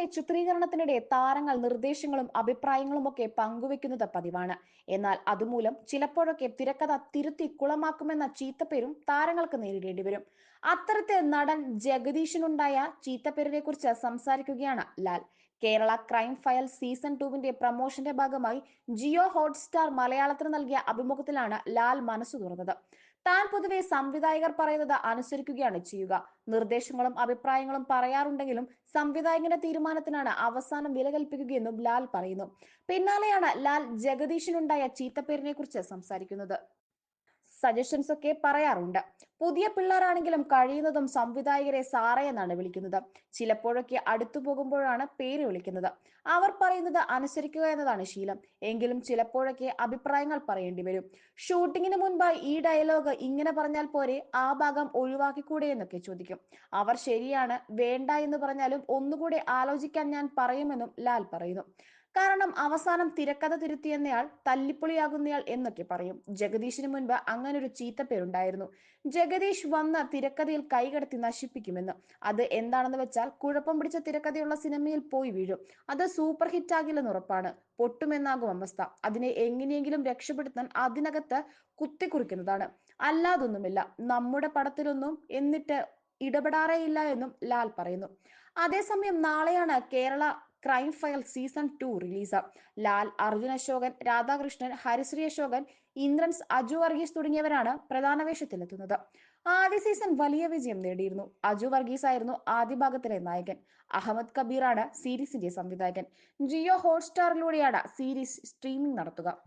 സീരിയലുകളുടെ ചിത്രീകരണത്തിനിടെ താരങ്ങൾ നിർദ്ദേശങ്ങളും അഭിപ്രായങ്ങളും ഒക്കെ പങ്കുവെക്കുന്നത് പതിവാണ്. എന്നാൽ അതുമൂലം ചിലപ്പോഴൊക്കെ തിരക്കഥ തിരുത്തി കുളമാക്കുമെന്ന ചീത്തപ്പേരും താരങ്ങൾക്ക് നേരിടേണ്ടി വരും. അത്തരത്തിൽ നടൻ ജഗദീഷിനുണ്ടായ ചീത്തപ്പേരിനെ കുറിച്ച് സംസാരിക്കുകയാണ് Lal. Kerala crime file season ടുവിന്റെ പ്രമോഷന്റെ ഭാഗമായി ജിയോ ഹോട്ട്സ്റ്റാർ മലയാളത്തിന് നൽകിയ അഭിമുഖത്തിലാണ് ലാൽ മനസ്സു തുറന്നത്. താൻ പൊതുവെ സംവിധായകർ പറയുന്നത് അനുസരിക്കുകയാണ് ചെയ്യുക. നിർദ്ദേശങ്ങളും അഭിപ്രായങ്ങളും പറയാറുണ്ടെങ്കിലും സംവിധായകന്റെ തീരുമാനത്തിനാണ് അവസാനം വില കൽപ്പിക്കുകയെന്നും ലാൽ പറയുന്നു. പിന്നാലെയാണ് ലാൽ ജഗദീഷിനുണ്ടായ ചീത്തപ്പേരിനെ കുറിച്ച് സംസാരിക്കുന്നത്. സജഷൻസ് ഒക്കെ പറയാറുണ്ട്. പുതിയ പിള്ളേരാണെങ്കിലും കഴിയുന്നതും സംവിധായകരെ സാറേ എന്നാണ് വിളിക്കുന്നത്. ചിലപ്പോഴൊക്കെ അടുത്തു പോകുമ്പോഴാണ് പേര് വിളിക്കുന്നത്. അവർ പറയുന്നത് അനുസരിക്കുക എന്നതാണ് ശീലം. എങ്കിലും ചിലപ്പോഴൊക്കെ അഭിപ്രായങ്ങൾ പറയേണ്ടി വരും. ഷൂട്ടിങ്ങിന് മുൻപായി ഈ ഡയലോഗ് ഇങ്ങനെ പറഞ്ഞാൽ പോരെ ആ ഭാഗം ഒഴിവാക്കിക്കൂടെ എന്നൊക്കെ ചോദിക്കും. അവർ ശരിയാണ് വേണ്ട എന്ന് പറഞ്ഞാലും ഒന്നുകൂടെ ആലോചിക്കാൻ ഞാൻ പറയുമെന്നും ലാൽ പറയുന്നു. കാരണം അവസാനം തിരക്കഥ തിരുത്തിയെന്നയാൾ തല്ലിപ്പൊളിയാകുന്നയാൾ എന്നൊക്കെ പറയും. ജഗദീഷിന് മുൻപ് അങ്ങനെ ഒരു ചീത്തപ്പേരുണ്ടായിരുന്നു. ജഗദീഷ് വന്ന തിരക്കഥയിൽ കൈകടത്തി നശിപ്പിക്കുമെന്ന്. അത് എന്താണെന്ന് വെച്ചാൽ കുഴപ്പം പിടിച്ച തിരക്കഥയുള്ള സിനിമയിൽ പോയി വീഴും. അത് സൂപ്പർ ഹിറ്റ് ആകില്ലെന്ന് ഉറപ്പാണ്. പൊട്ടുമെന്നാകും അവസ്ഥ. അതിനെ എങ്ങനെയെങ്കിലും രക്ഷപ്പെടുത്താൻ അതിനകത്ത് കുത്തിക്കുറിക്കുന്നതാണ്. അല്ലാതൊന്നുമില്ല. നമ്മുടെ പടത്തിലൊന്നും എന്നിട്ട് ഇടപെടാറേയില്ല എന്നും ലാൽ പറയുന്നു. അതേസമയം നാളെയാണ് Kerala crime file season two release Lal Arjun Ashokan Radhakrishnan Harisree Ashokan Indrans Aju Varghese തുടങ്ങിയവരാണ് പ്രധാന വേഷത്തിലെത്തുന്നത്. ആദ്യ സീസൺ വലിയ വിജയം നേടിയിരുന്നു. അജു വർഗീസ് ആയിരുന്നു ആദ്യ ഭാഗത്തിലെ നായകൻ. അഹമ്മദ് കബീറാണ് സീരീസിന്റെ സംവിധായകൻ. ജിയോ ഹോട്ട്സ്റ്റാറിലൂടെയാണ് സീരീസ് സ്ട്രീമിംഗ് നടത്തുക.